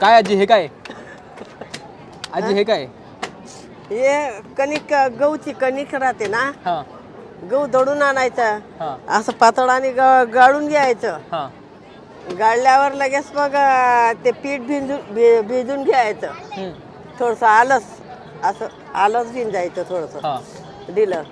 काय आजी हे काय? आजी हे काय? हे कणिक गहूची कणिक राहते ना हा. गहू दडून आणायचा हा. असं पातळाने गाळून घ्यायचं. हा. गाळल्यावर लगेच मग अं, ते पीठ भिजून भि- भिजून घ्यायचं. हम्म. थोडंसं आलस असं आलस भिंजायचं थोडंसं. हा. दिलं.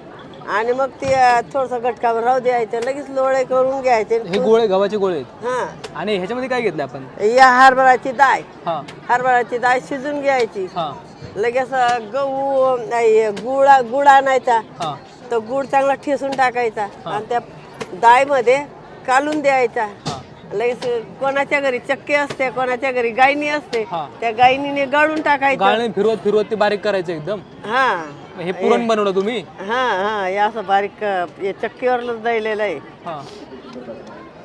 आणि मग ते थोडंसं गटकावर राहू द्यायचं लगेच लोळे करून घ्यायचे. हे गोळे गव्हाचे गोळे आहेत? हां. आणि ह्याच्यामध्ये काय घेतलं आपण? या हरभराची डाळ. हा. हरभराची डाळ शिजून घ्यायची. हा. लगेच गहू नाही, गुळ गुळ आणायचा. हा. तो गुळ चांगला ठेसून टाकायचा. आणि त्या डाळीमध्ये कालून द्यायचा. हा. लगेच कोणाच्या घरी चक्की असते कोणाच्या घरी गायनी असते हा. त्या गायनीने गाळून टाकायचं. गाळणे फिरवत फिरवत ते बारीक करायचं एकदम? हा. मग हे पुरण बनवलं तुम्ही? हा हा हे असं बारीक अं, हे चक्कीवरच दळलेलं आहे. हा.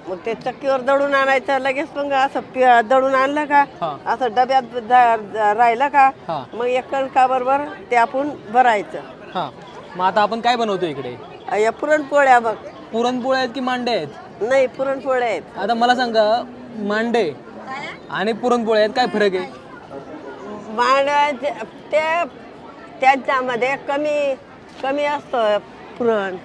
मग ते चक्कीवर दळून आणायचं लगेच मग असं पि- दळून आणलं का? हा. असं डब्यात द- राहिलं का? हा. मग एक कणकाबरोबर ते आपण भरायचं. हा. मग आता आपण काय बनवतो इकडे? या पुरणपोळ्या बघ. पुरणपोळ्या आहेत की मांडे आहेत? नाही पुरणपोळ्या आहेत. आता मला सांगा मांडे आणि पुरणपोळ्या आहेत काय फरक आहे? मांडवाचे ते त्यांच्यामध्ये कमी कमी असतं पुरण.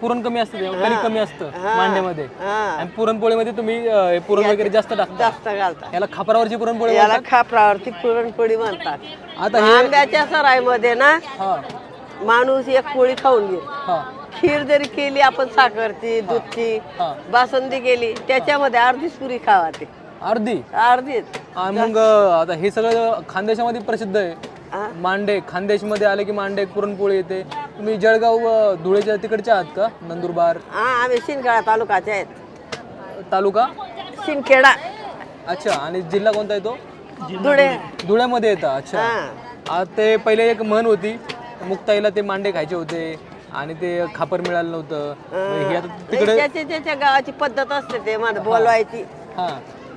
पुरण कमी असतं ते, कमी असतं. मांड्यामध्ये. हा. आणि पुरणपोळीमध्ये तुम्ही अं, हे पुरण वगैरे जास्त टाकता. जास्त घालतात याला खापरावरची पुरणपोळी याला? खापरावरती पुरणपोळी म्हणतात. आता आंब्याच्या सराईमध्ये ना हा. माणूस एक पोळी खाऊन घेईल. हा. खीर जरी केली आपण साखरची दूधची हा. बासुंदी केली त्याच्यामध्ये अर्धीच पुरी खावा ते. अर्धी? अर्धीच. आणि मग अं, आता हे सगळं खानदेशामध्ये प्रसिद्ध आहे. मांडे खानदेशमध्ये आले की मांडे पुरणपोळी येते. तुम्ही जळगाव अं, धुळेच्या तिकडच्या आहात का? नंदुरबार? हा आम्ही शिंदखेडा तालुक्याचे आहेत. तालुका? शिंदखेडा. अच्छा आणि जिल्हा कोणता येतो धुळे. धुळ्यामध्ये येतं अच्छा. हा. आ, ते पहिले एक म्हण होती मुक्ताईला ते मांडे खायचे होते आणि ते खापर मिळालं नव्हतं. मग हे आता तिकडे ज्याच्या ज्याच्या गावाची पद्धत असते ते मला बोलवायची. हा.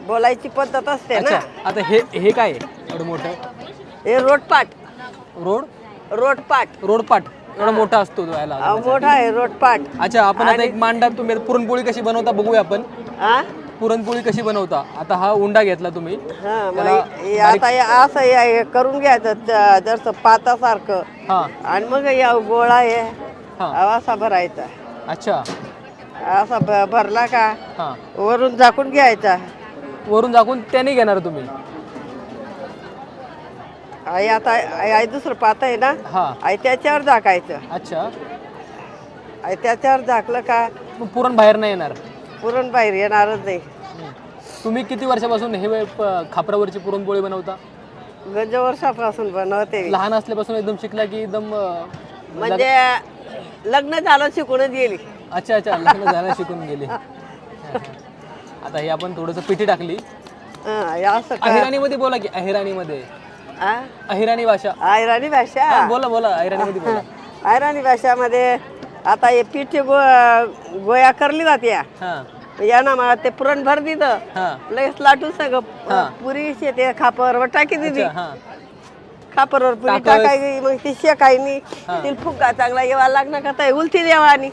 बोलायची पद्धत असते ना. अच्छा आता हे हे काय आहे? एवढं मोठं. हे रोटपाट रोड? रोटपाट रोडपाट. एवढा मोठा असतो मोठा आहे रोटपाट अच्छा आपण आता एक मांडा तुम्ही पुरणपोळी कशी बनवता बघूया आपण. हा पुरणपोळी कशी बनवता? आता हा उंडा घेतला तुम्ही. हा मग हे आता हे असं हे हे करून घ्यायचं जसं पातासारखं. हा. आणि मग या गोळा आहे हा. असा भरायचा. अच्छा. असा भ- भरला का? हा. वरून झाकून घ्यायचा. वरून झाकून त्याने घेणार तुम्ही. आई आता आई आई दुसरं पात आहे ना? हा. आई त्याच्यावर झाकायचं. अच्छा. आई त्याच्यावर झाकलं का? मग पुरण बाहेर नाही येणार. पुरण बाहेर येणारच नाही. हम्म. तुम्ही किती वर्षापासून हे वे- प- खापरावरची पुरणपोळी बनवता? गंज वर्षापासून बनवते लहान असल्यापासून एकदम शिकला की एकदम अं, म्हणजे लग्न झालं शिकूनच गेली. अच्छा अच्छा. लग्न झालं शिकून गेले. आता हे आपण थोडंसं पिठी टाकली. हा, हे असं का? अहिराणीमध्ये बोला की अहिराणीमध्ये? अहिराणी भाषा. आयराणी भाषा? बोला बोला अहिराणीमध्ये बोला. आयराणी भाषामध्ये आता हे पिठी गो गोया करली जाते हा. या ना मला ते पुरण भर हा. लगेच लाटून सगळं. पुरी शेते खापरवर टाकी दिली. हा. खापरवर पुरी. टाकायची मग ती शेकायनी तिला फुगा चांगला येवा लागणार का ताई उलती देवा आणि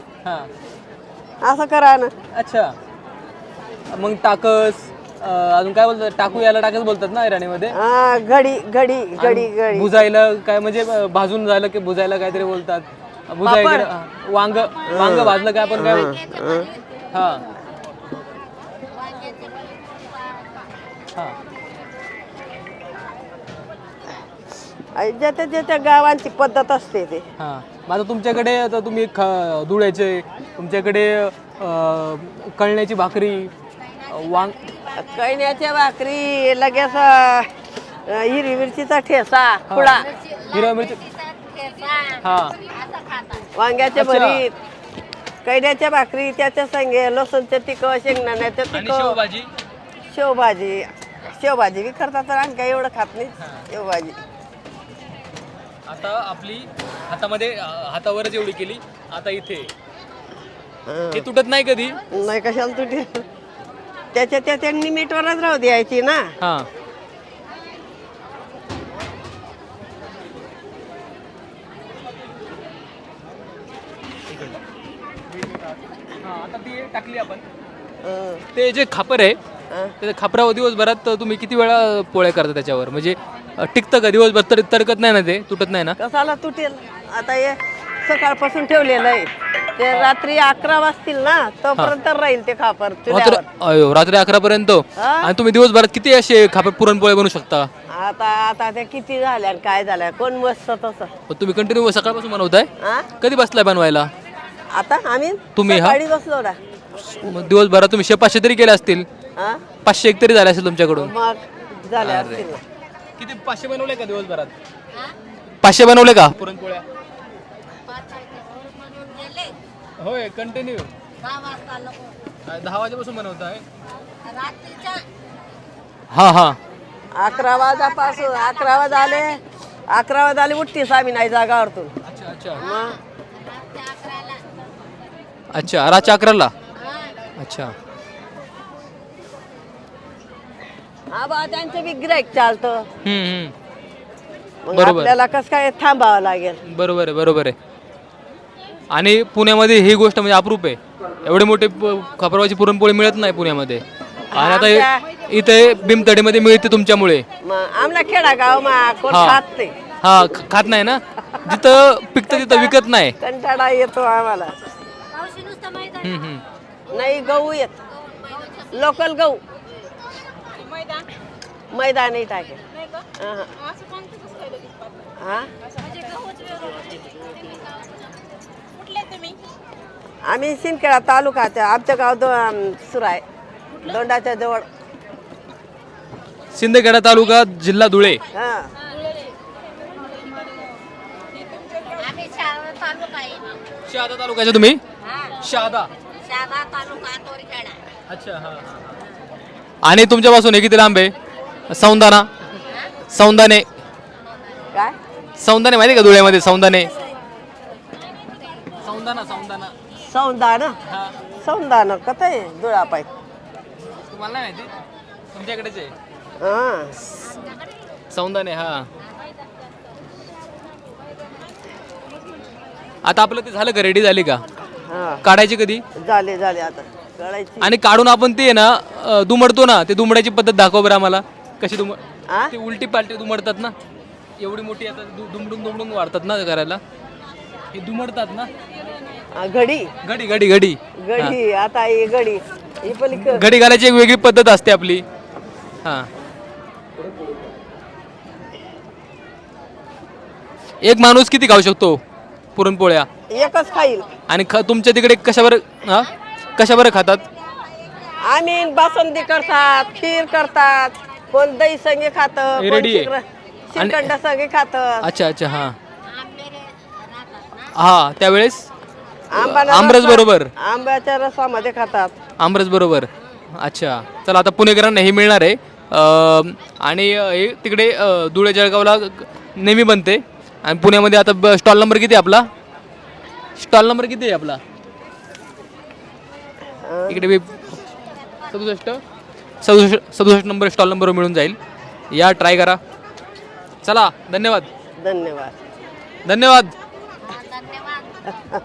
असं करा ना. अच्छा. मग टाकस अजून काय बोलतात? टाकू याला टाकस बोलतात ना अहिराणीमध्ये हा घडी घडी घडी घडी. भुजायला काय म्हणजे भाजून झालं की भुजायला काहीतरी बोलतात. भुजाय वांग वांग भाजलं काय आपण काय? हं. हा. हा. आणि ज्याच्या ज्याच्या गावांची पद्धत असते ते. हा. मग आता तुमच्याकडे आता तुम्ही ख धुळ्याचे तुमच्याकडे अं, कळण्याची भाकरी अं, वांग कैण्याच्या भाकरी लगेच अं, हिरवी मिरचीचा ठेसा खुडा हिरवा मिरची हा. वांग्याचे अच्छा. भरीत कैड्याच्या भाकरी त्याच्या संगे लसूणचं तिखट शेंगदाण्याचं आणि शेवभाजी? शेवभाजी. शेवभाजी बी करतात तर आम्ही काही एवढं खात नाही. शेवभाजी. आता आपली हातामध्ये अं, हातावरच एवढी केली आता इथे. हे. तुटत नाही कधी? नाही कशाला तुटी त्याच्या त्याच्या निमिटवरच राहू द्यायची ना. हा. आता ती टाकली आपण. हं. ते जे खापर आहे त्या खापरावर दिवसभरात तुम्ही किती वेळा पोळ्या करता त्याच्यावर? म्हणजे टिकतं का? दिवसभर तर तरकत नाही ना ते? तुटत नाही ना? कसाला तुटेल? आता हे सकाळपासून ठेवलेलं आहे. ते रात्री अकरा वाजतील ना तोपर्यंत राहील ते खापर. चुल्यावर. अयो, रात्री अकरा पर्यंत? आणि तुम्ही दिवसभरात किती असे खापर पुरणपोळे बनवू शकता? आता आता ते किती झाल्या आणि काय झाल्या? कोण मस्त तसं? मग तुम्ही कंटिन्यू सकाळपासून बनवताय? हा? कधी बसलाय बनवायला? आता आम्ही तुम्ही हा? सकाळी बसलो ना मग दिवसभरात तुम्ही शे पाचशे तरी केले असतील. हा? पाचशे एक तरी झाले असेल तुमच्याकडून. मग झाल्या असतील. ना किती पाचशे बनवले का दिवसभरात? पाचशे बनवले का? पुरणपोळ्या. होय कंटिन्यू दहा वाजेपासून बनवताय हा हा. अकरा वाजापासून अकरा वाज आले. अकरा वाज आले उठतीस आम्ही नाही जागावरतून अच्छा अच्छा. मग अच्छा रातच्या अकराला? अच्छा. हा बा त्यांचं बी गिराईक चालतं. हम्म, हम्म. मग बरोबर. आपल्याला कसं काय थांबावं लागेल? बरोबर आहे बरोबर आहे. आणि पुण्यामध्ये ही गोष्ट म्हणजे अप्रूप आहे. एवढे मोठे खापरवाची पुरणपोळी मिळत नाही पुण्यामध्ये. आणि आता हे- इथे भीमतडीमध्ये मिळते तुमच्यामुळे. मग आमला खेडा गाव मा कोण हा. खात नाही. हा ख- खात नाही ना? जिथं पिकतं तिथं विकत नाही. कंटाळा येतो आम्हाला. हम्म, हम्म. नाही गहू येत. लोकल गहू. मैदान. हा. आम्ही शिंदखेडा तालुका त्या- आमचं गाव दो सुराय दोंडाच्या जवळ. शिंदखेडा तालुका जिल्हा धुळे. हा. शहादा तालुक्याचे तुम्ही? शहादा अच्छा हा आणि तुमच्यापासून हे किती लांब आहे? सौंदाना? सौंदाने. काय? सौंदाने माहिती आहे का धुळ्यामध्ये? सौंदाने. सौंदाना सौंदाना. सौंदान हा. सौंदान कत आहे दुळापाय? तुम्हाला नाही माहिती? तुमच्याकडेच आहे. हा. सौंदाने हा. आता आपलं ते झालं का? रेडी झाली का? हा. काढायची कधी? झाले झाले आता. कळायची आणि काढून आपण ते ना अं, दुमडतो ना ते दुमडायची पद्धत दाखव बरं आम्हाला. कशी दुम आ? ते उलटी पालटी दुमडतात ना? एवढी मोठी आता दु- दुमडून दुमडून वाढतात ना करायला हे दुमडतात ना? हा, घडी. घडी घडी घडी. गडी आता ही गडी ही पलीक घडी घालायची एक वेगळी पद्धत असते आपली. हा. एक माणूस किती खाऊ शकतो पुरणपोळ्या? एकच खाईल. आणि ख तुमच्या तिकडे कशावर हा? कशावर खातात? आम्ही बासुंदी करतात खीर करतात कोण दही संगे खात हे आहे. श्रीखंड संगे खात. अच्छा अच्छा हा. हा त्यावेळेस? आमरस बरोबर. आंब्याच्या रसामध्ये खातात. आमरस बरोबर. अच्छा. चला आता पुणेकरांना हे मिळणार आहे. अं, आणि अं, हे तिकडे अं, धुळे जळगावला नेहमी बनते. आणि पुण्यामध्ये आता स्टॉल नंबर किती आहे आपला? स्टॉल नंबर किती आहे आपला? इकडे बी सदुसष्ट? सदुसष्ट सदुसष्ट नंबर स्टॉल नंबर मिळून जाईल. या ट्राय करा. चला धन्यवाद. धन्यवाद. धन्यवाद. धन्यवाद.